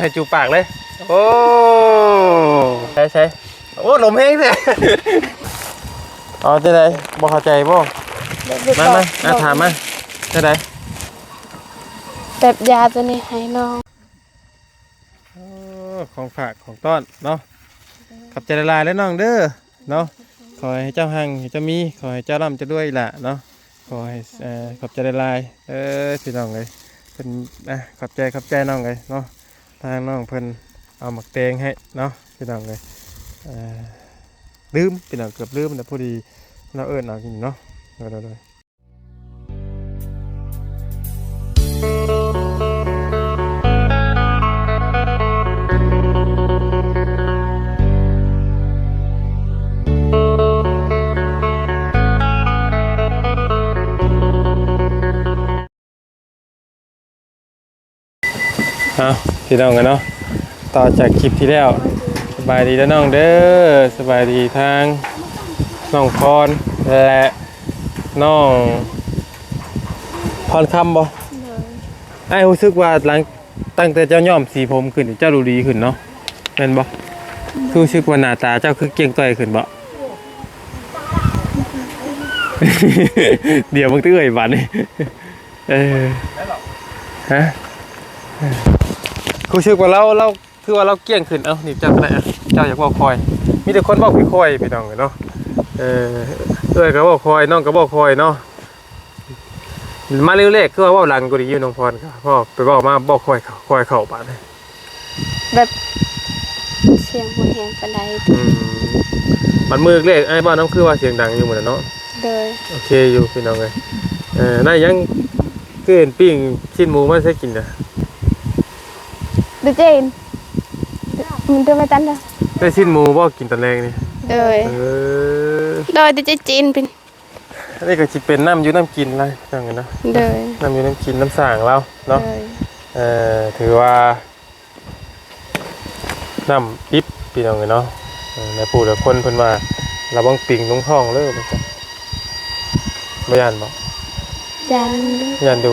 ให้จูบปากเลย โอ้ใช่ใช่โอ้ลมแห้งเสียอ๋อจะได้บ่เข้าใจบ่มามาอาถามมาจะได้แบบยาตัวนี้ให้น้องโอ้ของฝากของต้อนเนาะขับใจละลายแล้วน้องเด้อเนาะขอให้เจ้าหังให้เจ้ามีขอให้เจ้าร่ำเจะด้วยล่ะเนาะขอให้เอ่อขอบใจละลายเออพี่น้องเลยเพิ่นอะขอบใจขอบใจน้องเลยเนาะ ทางน้องเพิ่นเอาหมักแตงให้เนาะพี่น้องเลยลืมพี่น้องเกือบลืมแต่พอดีเราเอิญเอากินเนาะเดี๋ยวเลยวเดี๋ยวเอา พี่น้องกันเนาะต่อจากคลิปที่แล้วสบายดีแล้วน้องเด้อสบายดีทางน้องพรและน้องพรคำบ่ไอ้ายรู้สึกว่าหลังตั้งแต่เจ้าย่อมสีผมขึ้นเจ้าดูดีขึ้นเนาะแม่นบ่คือรู้สึกว่าหน้าตาเจ้าคือเกรียงต่อยขึ้นบ่เดี๋ยวมึงตื้อไอ้บัดนี่เออฮะคือ รู้สึกว่าเราเราคือว่าเราเกรียงขึ้นเอ้านี่เจ้าก็ได้อะเจ้าอยากบอกคอย มีแต่คนบอกพี่คอยพี่น้องเนาะเออเอ้ยก็บอกคอยน้องก็บอกคอยเนาะมาเร็วเลกคือว่าเว่าหลังกูดีอยู่น้องพรครับพ่อไปบอกมาบอกคอยเขาคอยเข่าบาดเลยแบบเสียงหัวแหงปานใดอืมมันมือเลกไอ้บ้านน้ำคือว่าเสียงดังอยู่เหมือนเนาะโดยโอเคอยู่พี่น้องเลยเออน่ายังคือเห็นปิ้งชิ้นหมูมาใช้กินนะเดยวเจนมันตัวมาตันเด้อได้ชิ้นหมูบ่กินตอนแรงนี่โดยเออโดยเดยวเจจีนเป็นอันนี้ก็จิเป็นน้ำอยู่น้ำกินอะไรจังกันเนาะโดยน้ำอยู่น้ำกินน้ำสร้างเราโดเนาะ ยเออถือว่าน้ำปิ๊บพี่น้องเลยเนาะเออในผู้แต่คนเพิ่นว่าเราบังปิงลงท้องเลยมันจะไม่ยานบอกยันยานดู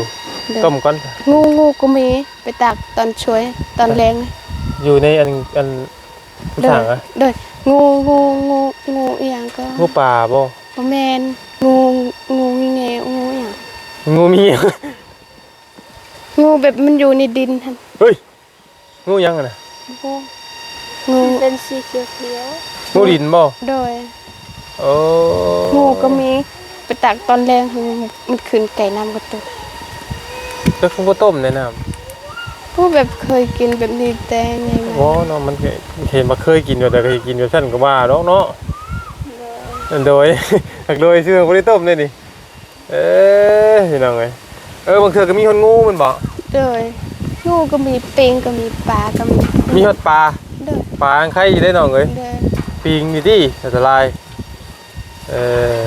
โดยต้มก่อน งูงูก็มีไปตักตอนช่วยตอนแรงอยู่ในอันอันผู้โดสายงอะโดยงูงูงูงูอีหยังก็งูป่าบ่บ่แม่นงูงูงีแงงูอีหยังงูมีงูแบบมันอยู่ในดินหั่นเฮ้ยงูยังอะนะงูเป็นสีเขียวเขียวงูดินบ่โดยโอ้งูก็มีไปตักตอนแรงหั่นมันขึ้นไก่น้ำกระตุก ก็คือว่าต้มในน้ผู้แบบเคยกินแบบนี้แต่ไงำโอ้เนาะมันก็เห็นมาเคยกินอยู่แต่เคยกินอยู่ชั้นก็ว่าดอกเนาะอันโดยหักโดยชื่อบ่ได้ต้มเลยนี่เอ้ยพี่น้องเอ้ยเออบางเทื่อก็มีคนงูมันบ่โดยงูก็มีปิงก็มีปลาก็มีมีฮอดปลาโดยปลาอังไข่อยู่ได้น้องเอ้ย โดยปิงนี่ดิอันตราย เอ่อ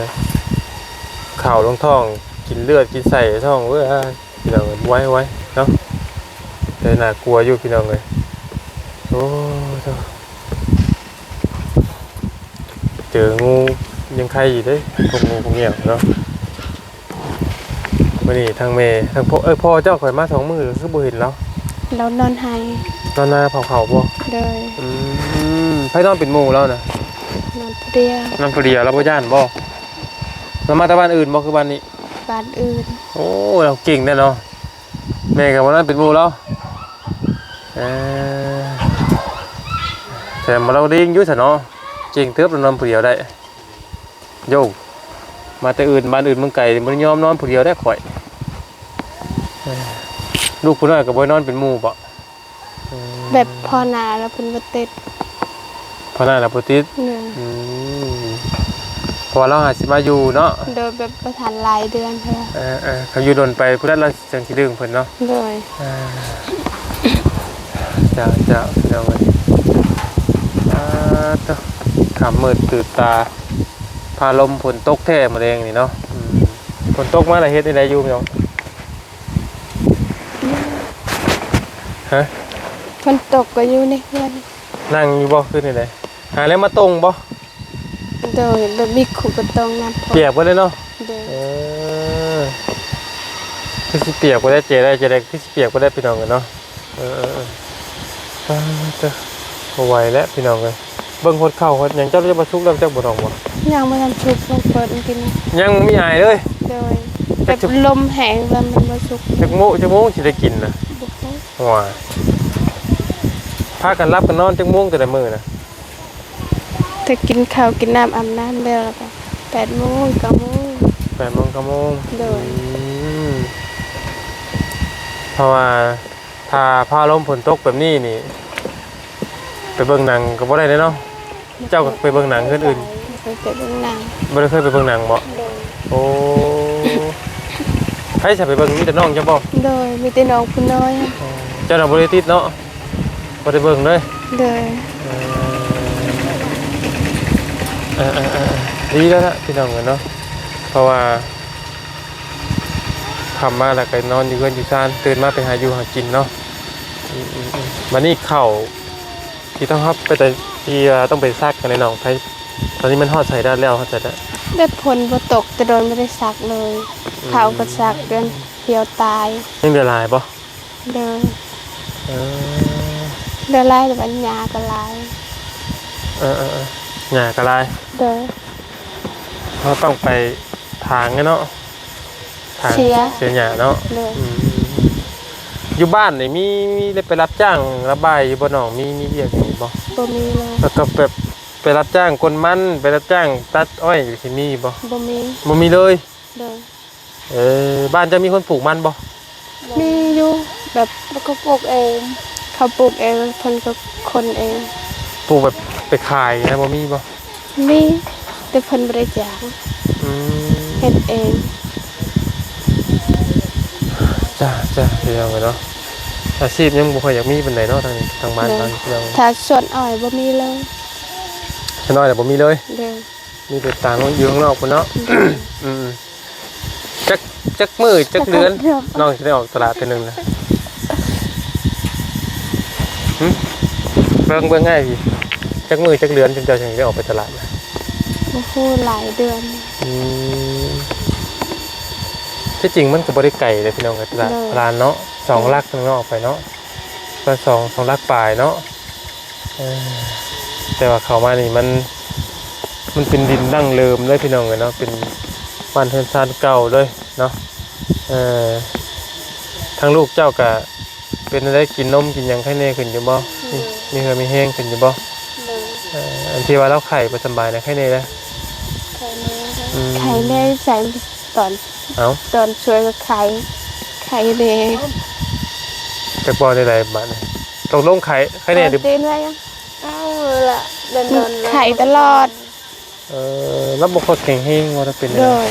ข่าวลงท้อง กินเลือด กินใส่ท้องเว้ย พี่น้องเอ้ยไว้ไว้เนาะแต่น่ากลัวอยู่พี่น้องเลยโอ้เจ้าเจองูยังไข่อยู่เด้ยพวกงูพวกเงี้ยเนาะวันนี้ทางเมย์ทางพ่อเอ้ยพ่อเจ้าข่อยมาสองมือคือบ่เห็นแล้วเรานอนไห้นอนหน้าเผาเขาบ่โดยอืมไพ่นอนเป็นหมู่แล้วนะนอนผู้เดียวนั่นพอดีแล้วพ่ย่านบ่แล้วมาแต่บ้านอื่นบ่คือบ้านนี้ บ้านอื่น โอ้เราเก่งแน่เนาะแม่กับวันนั้นเป็นหมู่แล้วเออแต่มาเราดิ้งอยุ่ซะเนาะเก่งเติบเรานอนผู้เดียวได้โยมาแต่อื่นบ้านอื่นเมืองไก่มันยอมนอนผู้เดียวได้ข่อยเออลูกผู้น้อยกับบ่นอนเป็นหมู่บ่เออแบบพอหนาแล้วเพิ่นบ่ติดเพราะนั่นน่ะบ่ติด เนื้ออืมเพอเราหาสิมาอยู่เนาะโดยแบบประทานหลายเดือนเท่านั้นเออเออเขาอยู่โดนไปผู้นั้นเราจังสิดึงเพิ่นเนาะโดยเออจ้าจ้าเดี๋ยวไว้อ่าต่อขำมืดตื่นตาพาลมฝนตกแท้มาแรงนี่เนาะอืมฝนตกมาแล้วเฮ็ดได้อยู่พี่น้องฮะมันตกก็อยู่ในเฮือนนั่งอยู่บ่ขึ้นนี่ได้หาแล้วมาตรงบ่ โดยแบบมีขุกระตองน้ำพอเปียกบ่เลยเนาะโดยเออที่สิเปียกก็ได้เจได้เจได้ที่สิเปียกก็ได้พี่น้องกันเนาะเออเออเอออ่าเจ้าบ่ไหวแล้วพี่น้องเลยเบิ่งคนเข้าคนหยังเจ้าจะมาชุกแล้วเจ้าบ่ต้องบ่ยังไม่ทันชุกลงเปิดมันกินยังมีอายเลยโดยแบบลมแห้งแล้วมันมาชุกจักโมจักโมงสิได้กินน่ะบุกเข้าว้ายพากันรับกันนอนจักโมงแต่ละมื้อน่ะ ถ้ากินข้าวกินน้ำอาบน้ำแล้วแล้วก็แปดโมงเก้าโมง8โมง9โมงโดย อืมเพราะว่าถ้าพาลมฝนตกแบบนี้นี่ ไปเบิ่งหนังก็บ่ได้เด้เนาะเจ้าก็ไปเบิ่งหนังคนอื่นเคยไปเบิ่งหนังบ่ได้เคยไปเบิ่งหนังบ่โดย โอ้ให้ฉันไปเบิ่งมีแต่น้องจ้ะบ่โดยมีแต่น้องผู้น้อย เจ้าน่ะบ่ได้ติดเนาะบ่ได้เบิ่งเลย โดย เออ เออเออเออดีแล้วล่ะพี่น้องกันเนาะเพราะว่าทำมาแล้วก็นอนอยู่เพื่อนอยู่ซ่านตื่นมาไปหาอยู่หากินเนาะอืมอืมอืมวันนี้เข่าที่ต้องครับไปแต่ที่ต้องไปซักกันในหนองไทยตอนนี้มันทอดใส่ได้แล้วทอดใส่ได้แบบฝนบ่ตกแต่โดนไม่ได้ซักเลยข้าวก็ซักจนเหี่ยวตายยังเดือดลายปะเดินเออเดินไล่แต่ปัญญาก็ไล่เออเออเออ หยากระลายเดินเราต้องไปทางไงเนาะทางเสีย เสียหยาเนาะเลยอืมอยู่บ้านนี่มีมีได้ไปรับจ้างระบายอยู่บ่หนองมีมีเรียกอย่างนี้บ่บ่มีเลยแล้วก็แบบไปรับจ้างคนมันไปรับจ้างตัดอ้อยอยู่ที่นี่บ่บ่มีบ่มีเลยเดินเออบ้านจะมีคนปลูกมันบ่มีอยู่แบบแล้วก็ปลูกเอง เขาปลูกเองเพิ่นก็คนเอง ปลูกแบบไปขายนะบ่มีบ่มีแต่เพิ่นบ่ได้จ้างอืมเฮ็ดเองจ้าจ้าเดี๋ยวไปเนาะอาชีพยังบ่ค่อยอยากมีปานใดเนาะทางนี้ทางบ้านทางนี้เราถ้าสวนอ้อยบ่มีเลยชน้อยแต่บ่มีเลย เดินมีแต่ต่างอยู่ข้างนอกพุ่นเนาะ อืมจักจักมือจักเดือนน้องสิได้ออกตลาดเทื่อนึงนะหึเบิ่งเบิ่งง่ายพี่ จักมือจักเดือนจนเจ้าสิได้ออกไปตลาดนะบ่ฮู้หลายเดือนอืมที่จริงมันก็บริไก่เลยพี่น้องกับตลาดตลาดเนาะสองลักข้างนอกไปเนาะก็สองสองลักปลายเนาะเออแต่ว่าเขามานี่มัน มันเป็นดินดั้งเดิมเลยพี่น้องเลยเนาะเป็นบ้านเทือนซานเก่าเลยเนาะเออทางลูกเจ้าก็เป็นได้กินนมกินหยังไข่เน่ขึ้นอยู่บ่มีมีเหือมีแห้งขึ้นอยู่บ่เดินเอ่ออัน ที่ว่าเราไข่บ่สำบายนะไข่เน่นะอืมไข่แม่ใส่ตอนเอ้าตอนช่วยก็ไข่ไข่แม่จากบอลในไรบ้านนี่ตกลงไข่ไข่เนยดิตีนไว้ยังเอาละเดินเดินไข่ตลอดเออแล้วบุคคลแข็งแห้งว่าจะเป็นยังโดไงย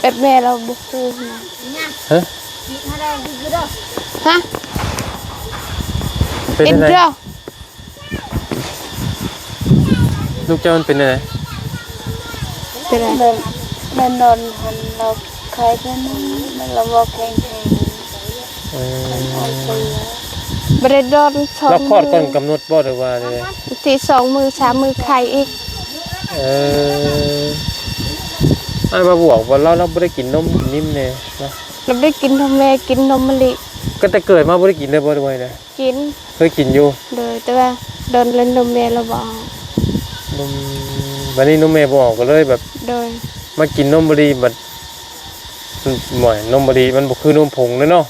แบบแม่เราบ่ฮู้นะฮะฮะเป็นอินยังไงเดีย ลูกเจ้ามันเป็นยังไงเป็นไรเดินเดินเดินหันเราใครกันนั่นเราบอกแข่งแข่งเออบ่ได้โดนสองเราคลอดก่อนมืกำหนดบ่หรือว่ายังไงที่สองมือสามมือไข่อีกเออไอ้มาบอกว่าเราเราไม่ได้กินนมกินนิ่มเนี่ยนะเราได้กินนมแม่กินนมมะลิก็แต่เกิดมาไม่ได้กินเลยบ่ด้วยนะกินเคยกินอยู่ เลยแต่ว่าโดนเล่นนมแม่เราบ่เอา นมวันนี้นมแม่บอกก็เลยแบบ โดย มากินนมบุรีมันหม่อยนมบุรีมันบ่คือนมผงเลยเนาะ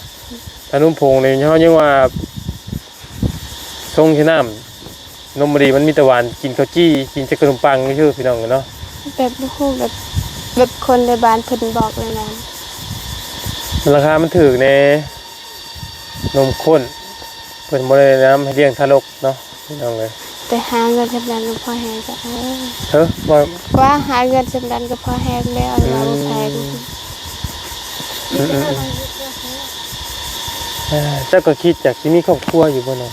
ถ้านมผงเนี่ยเขายังว่าทรงที่น้ำนมบุรีมันมีแต่หวานกินข้าวจี้กินจะขนมปังไม่ชื่อพี่น้องเนาะแบบบ่ฮู้แบบแบบคนในบ้านเพิ่นบอกเลยนะราคามันถูกในนมข้นเพิ่นบ่ได้น้ำให้เลี้ยงทารกเนาะพี่น้องเลย แต่หาเงินสำนันก็พอแฮงก็เออเฮ้ยว่ากว่าหาเงินสำนันก็พอแฮงแล้วเราแพงอืมอืมอืมเออเจ้าก็คิดจากที่มีครอบครัวอยู่บ่เนาะ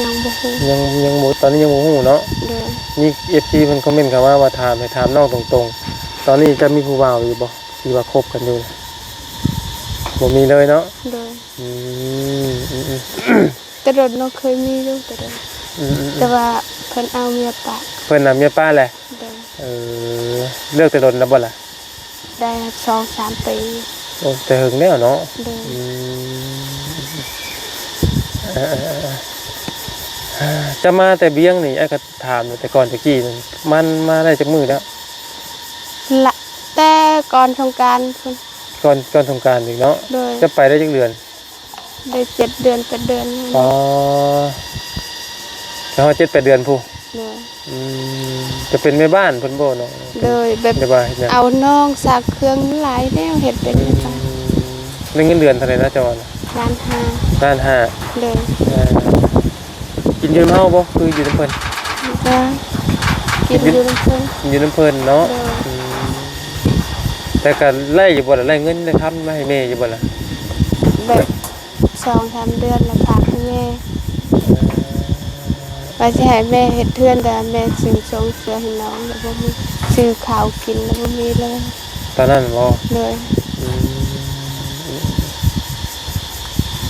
ยังบ่ฮู้ยังยังบ่ตอนนี้ยังบ่ฮู้เนาะเด้อมีเอฟซีเพิ่นคอมเมนต์เข้ามาว่าถามให้ถามน้องตรงๆ ตอนนี้จะมีผู้บ่าวอยู่บ่ที่ว่าคบกันอยู่น่ะ บ่มีเลยเนาะเด้ออืมอืมอืมแต่โดนเราเคยมีอยู่แต่โดนอืมอืมแต่ว่าเพิ่นเอาเมียปะเพิ่นน่ะเมียป้าแหละเด้อเออเลิกแต่ดนแล้วบ่ล่ะได้สองสามปีโอ้แต่หึงแล้วเนาะเด้ออืมเออเออเออเออจะมาแต่เบี้ยงนี่ไอ้ก็ถามอยู่แต่ก่อนตะกี้นี่มันมาได้จากมือแล้วละแต่ก่อนสงกรารพุ่น ก่อนก่อนสงกรารอีกเนาะโดยจะไปได้จักเดือนได้เจ็ดเดือนแปดเดือนอ๋อแล้วเจ็ดแปดเดือนผู้โดยอืมจะเป็นแม่บ้านเพิ่นบ่เนาะโดยแบบเดี๋ยวว่าเฮ็ดหยังเอาน้องสากเครื่องหลายแนวเห็ดเป็นไปอืมได้เงินเดือนเท่าไหร่นะจอนร้านหาล้านห้าเลยเออกินอยืนเฮาบ่คืออยู่น้ำเพิ่นก็กินอยู่ลำเพิ่นกินอยู่น้ำเพิ่นเนาะโดยอืม แต่ก็ไล่อยู่บ่ล่ะไล่เงินได้ครับมาให้แม่อยู่บ่ล่ะแบบสองสามเดือนแล้วฝากให้แม่ว่าจะให้แม่เห็ดเทือนแต่แม่ซื้อสองเสือให้น้องแล้วบ่มีซื้อข้าวกินแล้วบ่มีเลยตอนนั้นบ่เลยอืม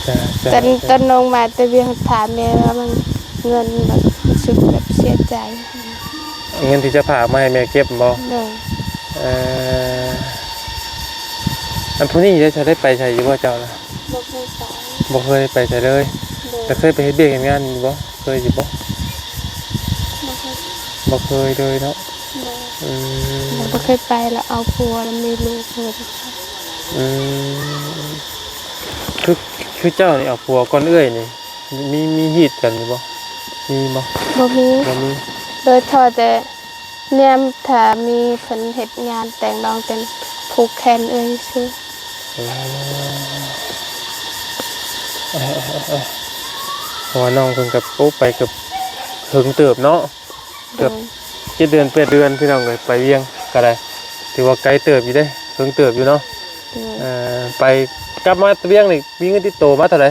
จ้ะตจ้ะอนตอนน้องมาแต่เวียงถามแม่ว่ามันเงินแบบรู้สึกแบบเสียใจเงินที่จะฝากมาให้แม่เก็บบ่เลย เอ่อ อันผู้นี้จะได้ไปใช้อยู่บ่เจ้าล่ะบ่เคยไปบ่เคยไปใช้เลยเลย แต่เคยไปเฮ็ดเบี้ยกเฮ็ดงานอยู่บ่เคยอยู่บ่บ่เคยบ่เคยเลยเนาะเลยอืมเราบ่เคยไปแล้วเอาผัวแล้วมีลูกเลยอืมคือคือเจ้านี่เอาผัวก่อนเอื้อยนี่มีมีฮีดกันอยู่บ่มีบ่บ่มีบ่มีโดยทอแต่แนมถ้ามีเพิ่นเฮ็ดงานแต่งน้องเป็นผูกแขนเอ้ยซื่อ เออเออเออเออเพราะว่าน้องเพิ่นกับโอ้ไปกับถึงเติบเนาะโดยเจ็ดเดือนแปดเดือนพี่น้องเลยไปเวียงก็ได้ถือว่าไกลเติบอยู่เด้เพิ่งเติบอยู่เนาะไปกลับมาเวียงนี่มีเงินติดโตมาเท่าไหร่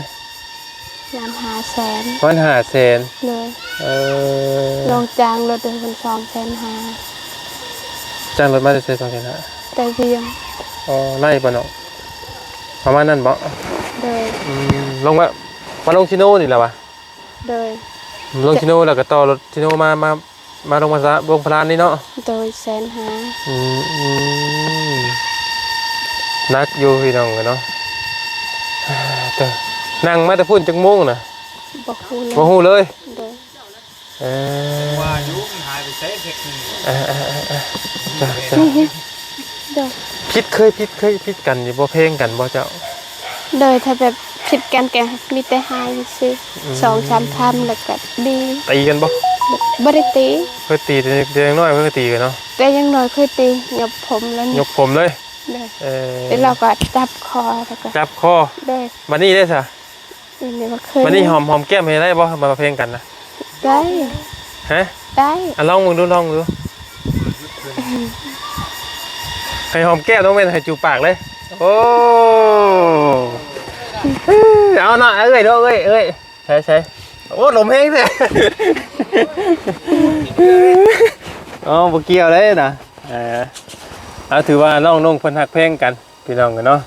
ยามหาแสนมันหาแสนเลยเออลองจ้างรถเดินเป็นสองแสนหาจ้างรถมาได้ใช้สองแสนหาแต่เวียงอ๋อไล่ปะเนาะ ประมาณนั้นบ่โดยอืมลงมามาลงชิโน่นี่แหละวะโดยลงชิโน่แล้วก็ต่อรถชิโน่มามามาลงมาซะลงพลานนี่เนาะโดยแสนหาอืมอืมนักอยู่พี่น้องเนาะเอ้อแต่นั่งมาแต่พูดจังโมงน่ะบ่ฮู้เลยบ่ฮู้เลยโดยเออว่ายุมันหายไปเซ็เพกหนึ่งเออเอ โดยพิษเคยพิษเคยพิษกันอยู่บ่เพลงกันบ่เจ้า โดยถ้าแบบคิดกันแกมีแต่หายซื่อสองสามคำแล้วก็ดีตีกันบ่บ่ได้ตีเคยตีแต่เด็กน้อยเพิ่นก็ตีกันเนาะแต่อยังน้อยเคยตีหยบผมแล้วยนี่กผมเลยเลยเออแล้วเราก็จับคอแล้วก็จับคอเลยวันนี้ได้ซะอันนี้ว่าเคยวันนี้หอมหอมแก้มให้ได้บ่มาเพลงกันนะได้ฮะได้อะลองมึงดูลองดู ให้หอมแก้มต้องเป็นให้จูบปากเลย โอ้เอาหน่อยเอ้ยเด้อเอ้ยเอ้ยใช่ใช่โอ้ลมแห้งแท้อ๋อบ่เกี่ยวเลยนะเออเอาถือว่าน้องนุ่งเพิ่นฮักเพลงกัน พี่น้องกันเนาะ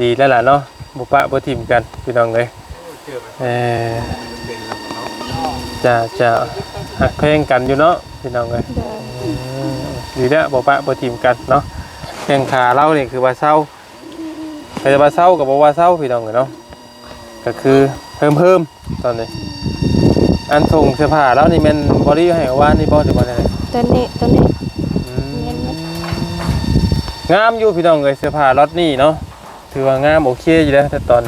ดีแล้วล่ะเนาะบ่ปะบ่ทิมกันพี่น้องเลยเออจะจะฮักเพลงกันอยู่เนาะพี่น้องเลยดีแล้วบ่ปะบ่ทิมกันเนาะ แข่งขาเรานี่คือว่าเศร้าแต่ว่าเศร้ากับบ่ว่าเศร้าพี่น้องเลยเนาะก็คือเพิ่มเพิ่มตอนนี้อันส่งเสื้อผ้าแล้วนี่แม่นบ่ได้ให้ว่านี่บ่หรือว่าอะไรตัวนี้ตัวนี้อืมงามอยู่พี่น้องเลยเสื้อผ้าล็อตนี่เนาะถือว่างามโอเคอยู่แล้วแต่ตอน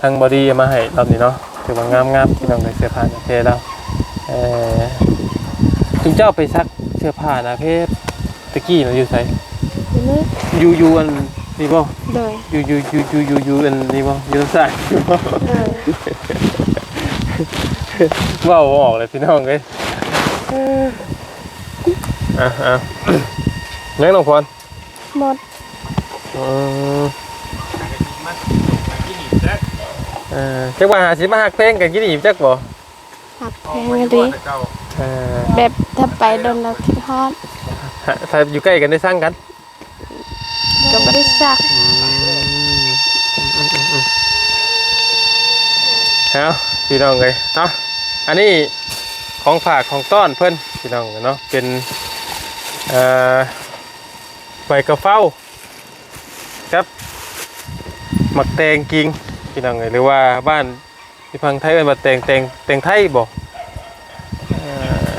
ทางบอดี้เอามาให้รอบนี้เนาะถือว่างามงามพี่น้องเลยเสื้อผ้าโอเคแล้วเออถึงเจ้าไปซักเสื้อผ้านะเพศตะกี้เนาะอยู่ไสตัวนี้อ ยู่อยู่อันนี่บ่โดยอยู่อยู่อยู่อยู่อยู่อยู่อันนี่บ่อยู่ทางซ้ายโดยเว้าบ่ออกเลยพี่น้องเลยอะอะงั้นน้องพรหมดอืมมันกินอีกแล้วเออจักว่าหาสิมาฮักเพลงกันกินอีกจักบ่หักแพงอะดีแต่เก่าเออแบบถ้าไปโดนเราคิดฮอดฮะถ้าอยู่ใกล้กันได้สร้างกันก็บ่ ได้ซักเอาพี่น้องเลยเนาะอันนี้ของฝากของต้อนเพิ่อนพี่น้องเนาะเป็นใบกระเฝ้าครับหมักแตงกิงพี่น้องเลยหรือว่าบ้านที่พังไทยเอิ้นว่าแตงแตงแตงไทยบอ่อ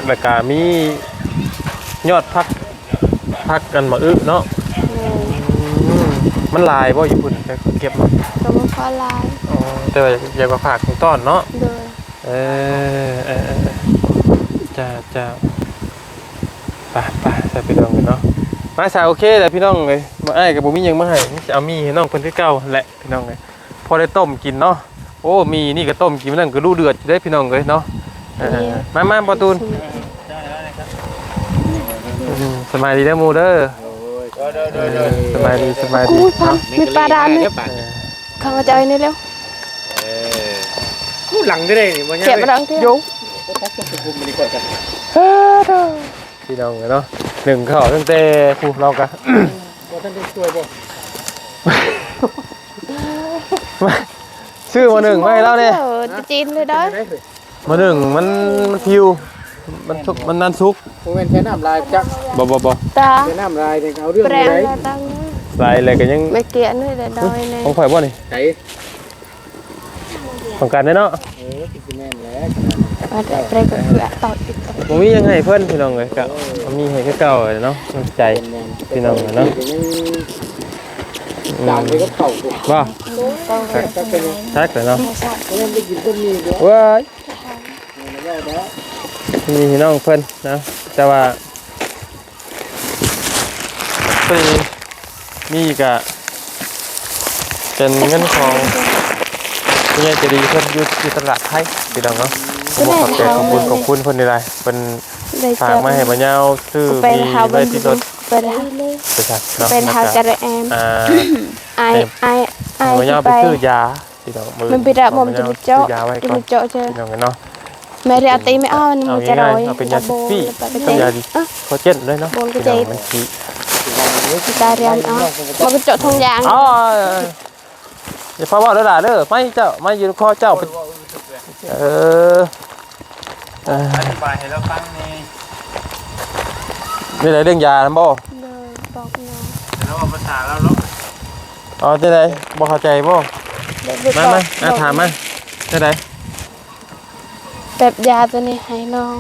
แล้วก็มียอดพักพักกันมาอึเนาะ มมันหลายบ่ญี่ปุ่นแต่เก็บมาก็บ่พอหลายอ๋อแต่ว่าอยากว่าฝากของต้อนเนาะโดยเออเออเออจ้าจ้าไปไปใส่ไปลองกันเนาะมาสาวโอเคแต่พี่น้องเลยมาไอ้ายกับบุมีหยังมาให้จะเอามีให้น้องคนที่เก่าแหละพี่น้องเลยพอได้ต้มกินเนาะโอ้มีนี่ก็ต้มกินมันนั่นก็รูเดือดอยู่ได้พี่น้องเลยเนาะเออมามาประตูน อืมสบายดีเด้อหมูเด้อเออ สบายดีสบายดีกูพันเนาะมีปลาดานนี่เดี๋ยวปะเออเข้ามาจอยนี่เร็วกูหลังก็ได้นี่บ่ยเก็บมาดังที่อยู่ตักต้องคุมมันดีกว่าจ้ะพี่น้องเนาะหนึ่งข้าวตั้งแต่ผู้เรากะบ่ทันได้ช่วยบ่ชื่อมาหนึ่งไม่ให้เราเนี่ยจีนเลยด้อได้เลยมาหนึ่งมันมันพิว มันสุกมันนันซุกบ่แม่นแค่น้ำลายจักบ่บ่บ่ตาแค่น้ำลายนี่เอาเรื่องแปลอยู่งไหนมาตั้งใส่อะไรกันยังไม่เกี่ยนี่เลยดอยนี่ของข่อยบ่นี่ไสของกันได้เนาะเออสิแม่นแล้วมาแต่แปลงก็คือต่ออีกต่อบ่มียังให้เพิ่นพี่น้องเลยก็บ่มีให้คือเก่าเลยเนาะน้ำใจพี่น้องเนาะจานไปก็เข้ากูบ่ต่อจักเป็นยังทักเลยเนาะบ่ได้กินต้นนี้เด้อเว้ยแล้วแล้ว มีพี่น้องเพิ่นนะแต่ว่าปีนี่ก็เป็นเงินของผู้ใหญ่ใจดีเพิ่นอยู่ที่ตลาดไทยพี่น้องเนาะขอบคุณขอบคุณขอบคุณเพิ่นนี่ได้เพิ่นได้ฝาเจกอมาให้บ่ยาวซื้อเป็นมีหาบไว้นที่รถเป็นหาไปซักเนาะเป็นหาแล้วจะก็ได้แอมอ่าไอไอไอบ่ยาวไปไปซื้อยาพี่น้องมือมันไปรับมอมจะบ่ไปยาวเจาะซื้อยาไว้จะก่อไปนเจาะเจอพี่น้องกันเนาะ แม่เรียกตีไม่เอามันเอามันจะร้อยง่ายๆเอาเป็นยาโบซิฟี่แล้วก็เป็นยาเจดิอะโคเจนด้วยเนาะโบนก็พี่น้องเจ็บมันขี้ตาเรียนเอามันก็เจาะทองยางอ๋ออย่าฟ้าว่าเด้อล่ะเด้อไม่เจ้าไม่อยู่คอเจ้าเป็นเออเอออธิบายให้เราฟังนี่นี่ไหนเรื่องยานะบ่เลยบอกน้องแล้วว่าภาษาเราเนาะอ๋อที่ไหนบ่เข้าใจบ่เดี๋ยวมาบมาอกอะถามมาที่ไหน แบบยาตัวนี้ให้น้อง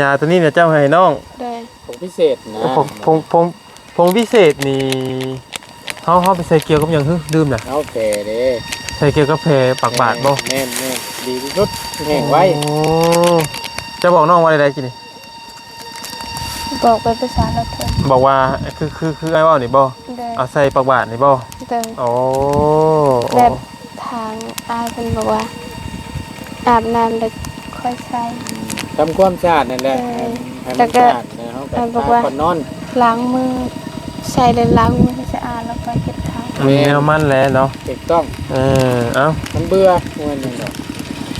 ยาตัวนี้เนี่ยเจ้าให้น้องได้ของพิเศษนะผงผงผงผงพิเศษนี่เฮาเฮาไปใส่เกี่ยวกับหยังฮึดื่มน่ะเอาแผลเด้ใส่เกี่ยวกับแผลปากบาดบ่แม่นแม่นดีที่สุดแห้งไว้โอ้จะบอกน้องว่าอะไรกินนี่บอกไปภาษาละเถอะบอกว่าคือคือคือไอ้เว่านี่บ่ได้เอาใส่ปากบาดนี่บ่ได้โอ้แบบทางอายเป็นบอกว่าอาบน้ำแล้ว ค่อยใส่ทำความสะอาดนั่นแหละเออให้แล้มันวก็สะอาดนะเฮาอ่าก็บอกว่าก่อนนอนล้างมือใส่แล้วล้างมือให้สะอาดแล้วก็เก็บเท้ามีแนวมันแล้วเนาะถูกต้อง เออเอามันเบื่อมันนึงดอก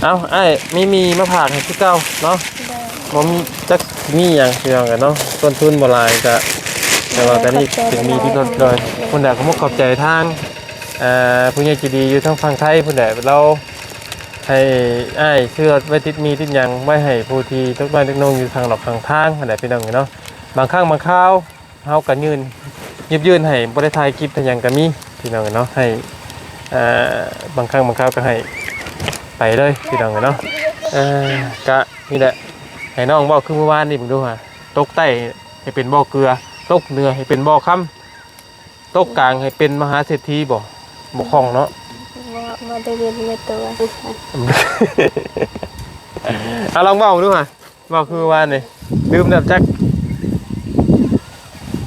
เอาไอ้มีมีมาผากให้คือเก่าเนาะได้บ่มีจักมีหยังพี่น้องกันเนาะต้นทุนบ่หลายก็แต่ว่าก็นี่ถึงมีที่ลดเลยคุณใดก็มุกขอบใจทางเอ่อผู้ใหญ่ใจดีอยู่ทางฝั่งไทยผู้ใดเรา ให้อ้ายเชื่อไว้ติดมีติดหยังไว้ให้ผู้ที่ทุกบ้านทุกนงอยู่ทางหลอกทางทางอันใดพี่น้องเนาะบางครั้งบางคราวเฮาก็ยืนยืบยืนให้บ่ได้ถ่ายคลิปแต่หยังก็มีพี่น้องเนาะให้เอ่อบางครั้งบางคราวก็ให้ไปเลยพี่น้องเนาะเออก็นี่แหละให้น้องบอกคือเมื่อวานนี่ผมดูฮะตกใต้ให้เป็นบ่อเกลือ ตกเหนือให้เป็นบ่อค่ำตกกลางให้เป็นมหาเศรษฐีบ่บ่คล่องเนาะ ได้เรียนในตัวเอาลองบอกดูฮะบอกคือว่านี่ลืมแบบจัก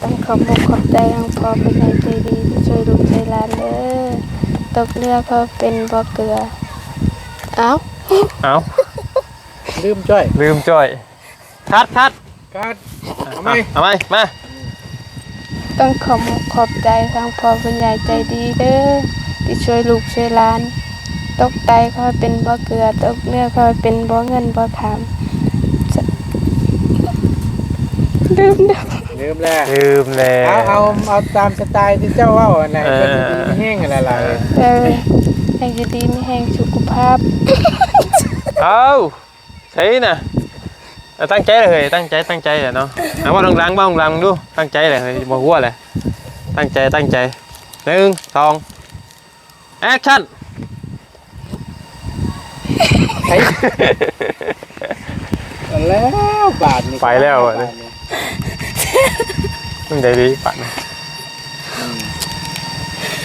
ต้องขอบคุณขอบใจทางพ่อเป็นใหญ่ใจดีที่ช่วยลูใจลานเด้อตกเรือเพราเป็นบ่อเกลือเอ้าเอาลืมจ้อย ลืมจ้อยคัดคัดการเอาไหมเอาไหมมาต้องขอบคุณขอบใจทางพ่อเป็นใหญ่ใจดีเด้อ ที่ช่วยลูกช่วยหลาน ตกไตเขาให้เป็นบ่อเกลือ ตกเรือเขาให้เป็นบ่อเงินบ่อคำจะลืมเด้อลืมแล้วลืมแล้เอาวเอาเอาตามสไตล์ที่เจ้าเว่าอันไหนเออเป็นดีไม่แห้งอะไรล่ะเออให้อยู่ดีมีแห่งสุขภาพ เอาใช่น่ะเอาตั้งใจเลยเฮ้ยตั้งใจตั้งใจเลยเนาะเอาว่าลองล้างบ้างลองล้างดูตั้งใจเลยเฮ้ยบ่หัวเลยตั้งใจตั้งใจหนึ่งสอง แอคชั่นไอ้แล้วบาทนี่ไปแล้วอะเนี่ยมึงได้ดีปัดนะ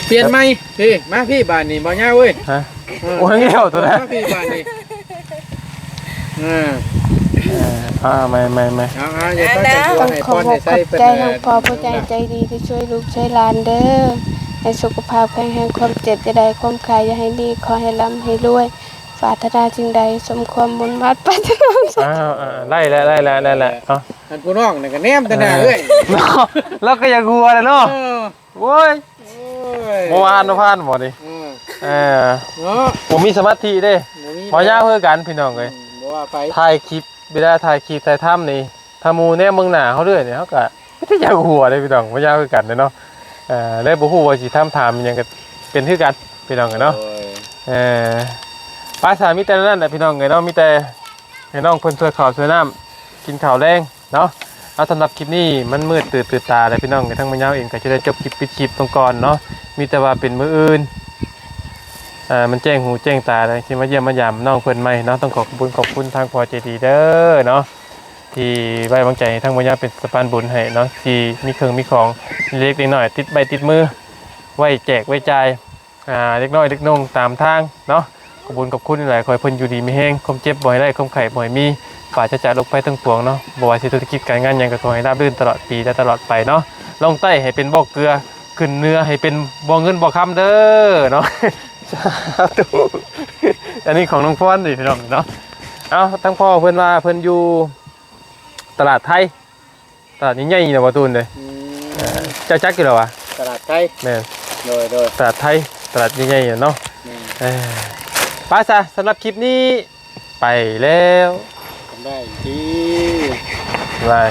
เปลี่ยนไหมพี่มาพี่บาทนี่บ่ยากเว้ยฮะโอ้ยเลี้ยวตัวนั้นมาพี่บาทนี่อ่าอ่าไม่ไม่ไม่เอาเอาอย่าต้องจับตัวต้องให้ขพอรบให้ขใส่อบเป็นใจทั้งพ่อผู้ใหญ่ใจดีที่ช่วยลูกช่วยหลานเด้อ ให้สุขภาพแข็งแรงความเจ็บจะได้ความขายอย่าให้ดีขอให้ร่ำให้รวยฝาธนาจึงใดสมความบุญวัดปัจจุบันอ้าวอ่าไล่แล้วไล่แล้วไล่แล้วเนาะอันผู้น้องนี่ก็แนมแต่หน้าเอ้ยเนาะแล้วก็อย่ากลัวเลยเนาะเออโว้ยโอ้ยเมื่อวานเมื่อวานบ่ดิอืมเออเนาะผมมีสมาธิเด้บ่มีบ่ยาวเพื่อกันพี่น้องเอ้ยบ่ว่าไปถ่ายคลิปเวลาถ่ายคลิปถ่ายถ้ำนี่ถ้าหมูเนี่ยเมืองหน้าเขาเรื่อยเนี่ยเขาก็ไม่ได้อยากหัวเลยพี่น้องบ่ยาวคือกันเนาะ เออแล้วบ่ฮู้ว่าสิถามถามอิหยังก็เป็นคือกันพี่น้องเอ้ยเนาะ โอ้ยเออปลาสามีแต่นั่นแหละพี่น้องเอ้ยเนาะมีแต่ให้น้องเพิ่นช่วยข้าวช่วยน้ำกินข้าวแรงเนาะเอาสำหรับคลิปนี้มันมืดตื่นตื่นตาเลยพี่น้องเอ้ยทั้งมันยาวเองก็จะได้จบคลิปปิดคลิปตรงก่อนเนาะมีแต่ว่าเป็นมื้ออื่นอ่ามันแจ้งหูแจ้งตาเลยที่มาเยี่ยมมายามน้องเพิ่นใหม่เนาะต้องขอบคุณขอบคุณทางพอใจดีเด้อเนาะ ที่ไว้วางใจให้ทั้งมันยาวเป็นสะพานบุญให้เนาะที่มีเครื่องมีของเล็กๆน้อยๆติดใบติดมือ ไว้แจกไว้จ่ายอ่าเล็กน้อยเล็กนงตามทางเนาะขอบคุญขอบคุณหลายคอยเพิ่นอยู่ดีมีแห้งความเจ็บบ่อยได้ความไข่บ่อยมีฝ่าจะจ่าลกไปทั้งปวงเนาะบ่ว่าสิธุรกิจการงานหยังก็ขอให้ราบรื่นตลอดปีและตลอดไปเนาะลงใต้ให้เป็นบ่อเกลือขึ้นเนื้อให้เป็นบ่อเงินบ่อคำเด้อเนาะสาธุอันนี้ของน้องพรนี่พี่น้องเนาะเอาทั้งพ่อเพิ่นว่าเพิ่นอยู่ ตลาดไทย ตลาดใหญ่ๆนี่นะบ่ตูนเลยอืมเอ่อเจ้าจักอยู่แล้ววะตลาดไทยแม่นโดยโดยตลาดไทย ตลาดใหญ่ๆเนาะอืมเอ้ยไป้าซะสำหรับคลิปนี้ ไปแล้วทำได้ดี บาย